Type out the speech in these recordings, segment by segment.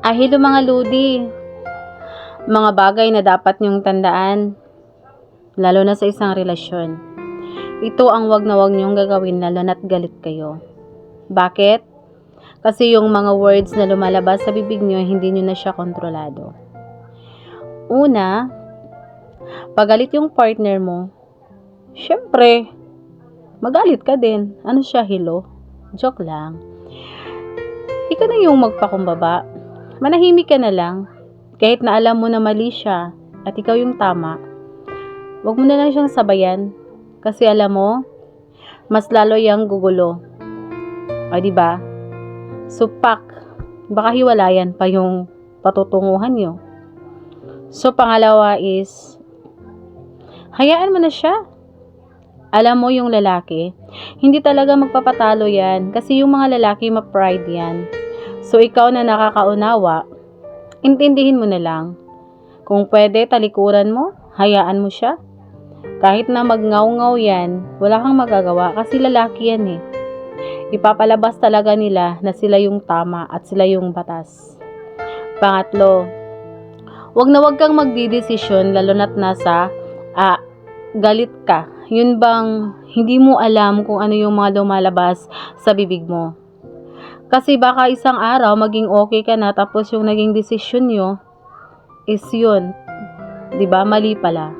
Ah, hello mga ludi. Mga bagay na dapat niyong tandaan, lalo na sa isang relasyon. Ito ang wag na wag niyong gagawin lalo na't galit kayo. Bakit? Kasi yung mga words na lumalabas sa bibig niyo, hindi niyo na siya kontrolado. Una, pagalit yung partner mo, syempre, magalit ka din. Ano siya, hello? Joke lang. Ikaw na yung magpakumbaba. Manahimik ka na lang. Kahit na alam mo na mali siya at ikaw yung tama, huwag mo na lang siyang sabayan. Kasi alam mo, mas lalo yung gugulo. O, di ba? Supak. Baka hiwalayan pa yung patutunguhan nyo. So, pangalawa is, hayaan mo na siya. Alam mo yung lalaki, hindi talaga magpapatalo yan kasi yung mga lalaki ma-pride yan. So, ikaw na nakakaunawa, intindihin mo na lang. Kung pwede, talikuran mo, hayaan mo siya. Kahit na magngaw-ngaw yan, wala kang magagawa kasi lalaki yan eh. Ipapalabas talaga nila na sila yung tama at sila yung batas. Pangatlo, wag na wag kang magdidesisyon lalo na't nasa ah, galit ka. Yun bang hindi mo alam kung ano yung mga lumalabas sa bibig mo. Kasi baka isang araw maging okay ka na tapos yung naging desisyon nyo is yun. ba Mali pala.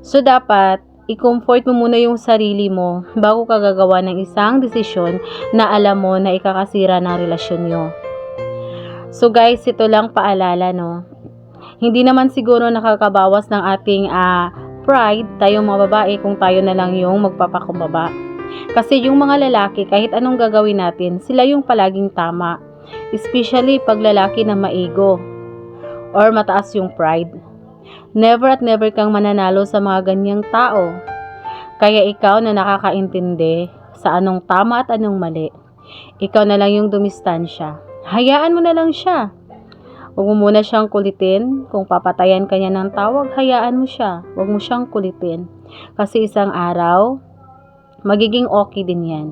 So dapat i-comfort mo muna yung sarili mo bago ka gagawa ng isang desisyon na alam mo na ikakasira ng relasyon nyo. So guys, ito lang paalala no. Hindi naman siguro nakakabawas ng ating ah, pride tayong mga babae kung tayo na lang yung magpapakumbaba. Kasi yung mga lalaki, kahit anong gagawin natin, sila yung palaging tama. Especially pag lalaki na maigo or mataas yung pride. Never at never kang mananalo sa mga ganyang tao. Kaya ikaw na nakakaintindi sa anong tama at anong mali, ikaw na lang yung dumistansya. Hayaan mo na lang siya. Huwag mo muna siyang kulitin. Kung papatayan ka niya ng tawag, hayaan mo siya. Huwag mo siyang kulitin. Kasi isang araw, magiging okay din yan.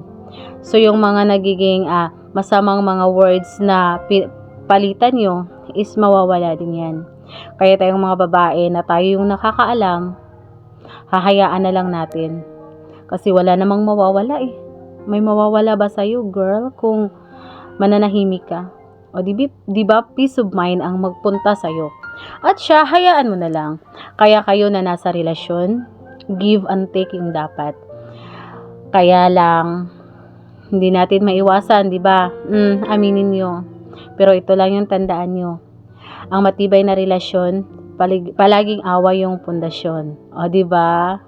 So, yung mga nagiging ah, masamang mga words na palitan nyo, is mawawala din yan. Kaya tayong mga babae na tayo yung nakakaalam, hahayaan na lang natin. Kasi wala namang mawawala eh. May mawawala ba sa'yo, girl, kung mananahimik ka? O di, di ba peace of mind ang magpunta sa'yo? At siya, hayaan mo na lang. Kaya kayo na nasa relasyon, give and taking dapat. Kaya lang, hindi natin maiwasan, di ba? Mm, aminin nyo. Pero ito lang yung tandaan nyo. Ang matibay na relasyon, palig- palaging awa yung pundasyon. O, di ba?